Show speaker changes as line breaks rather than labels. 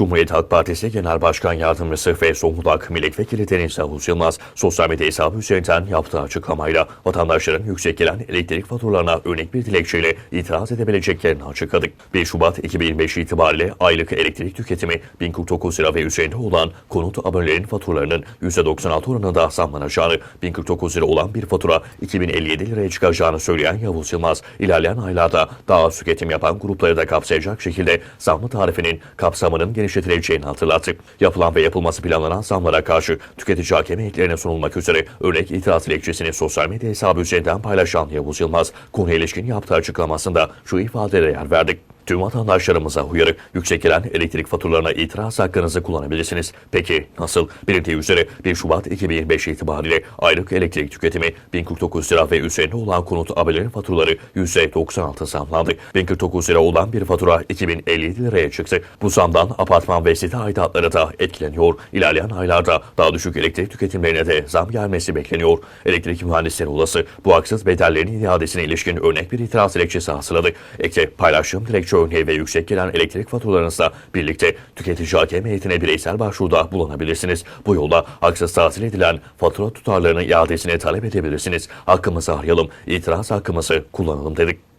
Cumhuriyet Halk Partisi Genel Başkan Yardımcısı ve Zonguldak Milletvekili Deniz Yavuz Yılmaz, sosyal medya hesabı üzerinden yaptığı açıklamayla vatandaşların yüksek gelen elektrik faturalarına örnek bir dilekçeyle itiraz edebileceklerini açıkladı. 1 Şubat 2025 itibariyle aylık elektrik tüketimi 1049 lira ve üzerinde olan konut abonelerin faturalarının %96 oranında zamlanacağını, 1049 lira olan bir fatura 2057 liraya çıkacağını söyleyen Yavuz Yılmaz, ilerleyen aylarda daha az tüketim yapan grupları da kapsayacak şekilde zamlı tarifinin kapsamının genişletileceğini hatırlattı. Yapılan ve yapılması planlanan zamlara karşı tüketici hakem heyetlerine sunulmak üzere örnek itiraz dilekçesini sosyal medya hesabı üzerinden paylaşan Yavuz Yılmaz, konuya ilişkin yaptığı açıklamasında şu ifadelere yer verdik. Tüm vatandaşlarımıza uyarı, yüksek gelen elektrik faturalarına itiraz hakkınızı kullanabilirsiniz. Peki nasıl? Bilindiği üzere 1 Şubat 2025 itibariyle aylık elektrik tüketimi 1049 lira ve üzerinde olan konut abonelerin faturaları %96 zamlandı. 1049 lira olan bir fatura 2057 liraya çıktı. Bu zamdan apartman ve site aidatları da etkileniyor. İlerleyen aylarda daha düşük elektrik tüketimlerine de zam gelmesi bekleniyor. Elektrik mühendisleri olası bu haksız bedellerin iadesine ilişkin örnek bir itiraz dilekçesi hazırladı. Ekte paylaştığım dilekçe örneği ve yüksek gelen elektrik faturalarınızla birlikte tüketici hakem heyetine bireysel başvuruda bulunabilirsiniz. Bu yolla haksız tahsil edilen fatura tutarlarının iadesini talep edebilirsiniz. Hakkımızı arayalım, itiraz hakkımızı kullanalım dedik.